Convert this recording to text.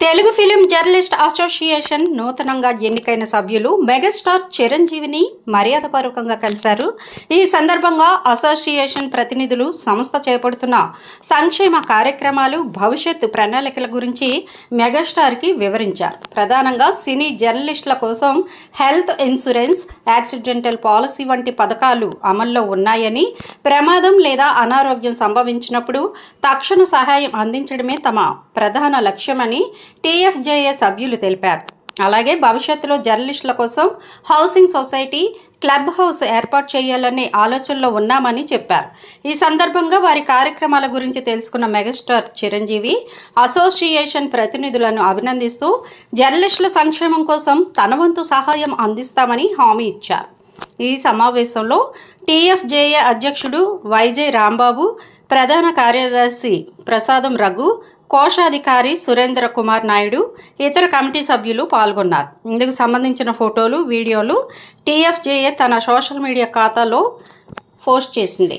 Telugu film journalist association నూతనంగా ఎన్నికైన సభ్యులు మెగాస్టార్ చిరంజీవిని మర్యాదపూర్వకంగా కలిశారు. ఈ సందర్భంగా అసోసియేషన్ ప్రతినిధులు సంస్థ చేపడుతున్న సంక్షేమ కార్యక్రమాలు భవిష్యత్తు ప్రణాళికల గురించి మెగాస్టార్కి వివరించారు. ప్రధానంగా సినీ జర్నలిస్టుల కోసం హెల్త్ ఇన్సూరెన్స్ యాక్సిడెంటల్ పాలసీ వంటి పథకాలు అమల్లో ఉన్నాయని ప్రమాదం లేదా అనారోగ్యం సంభవించినప్పుడు తక్షణ సహాయం అందించడమే తమ ప్రధాన లక్ష్యమని టీఎఫ్జేఏ సభ్యులు తెలిపారు. అలాగే భవిష్యత్తులో జర్నలిస్టుల కోసం హౌసింగ్ సొసైటీ క్లబ్ హౌస్ ఏర్పాటు చేయాలనే ఆలోచనలో ఉన్నామని చెప్పారు. ఈ సందర్భంగా వారి కార్యక్రమాల గురించి తెలుసుకున్న మెగాస్టార్ చిరంజీవి అసోసియేషన్ ప్రతినిధులను అభినందిస్తూ జర్నలిస్టుల సంక్షేమం కోసం తన వంతు సహాయం అందిస్తామని హామీ ఇచ్చారు. ఈ సమావేశంలో టీఎఫ్జేఏ అధ్యక్షుడు వైజే రాంబాబు ప్రధాన కార్యదర్శి ప్రసాదం రఘు కోశాధికారి సురేంద్ర కుమార్ నాయుడు ఇతర కమిటీ సభ్యులు పాల్గొన్నారు. ఇందుకు సంబంధించిన ఫోటోలు వీడియోలు టీఎఫ్జేఏ తన సోషల్ మీడియా ఖాతాలో పోస్ట్ చేసింది.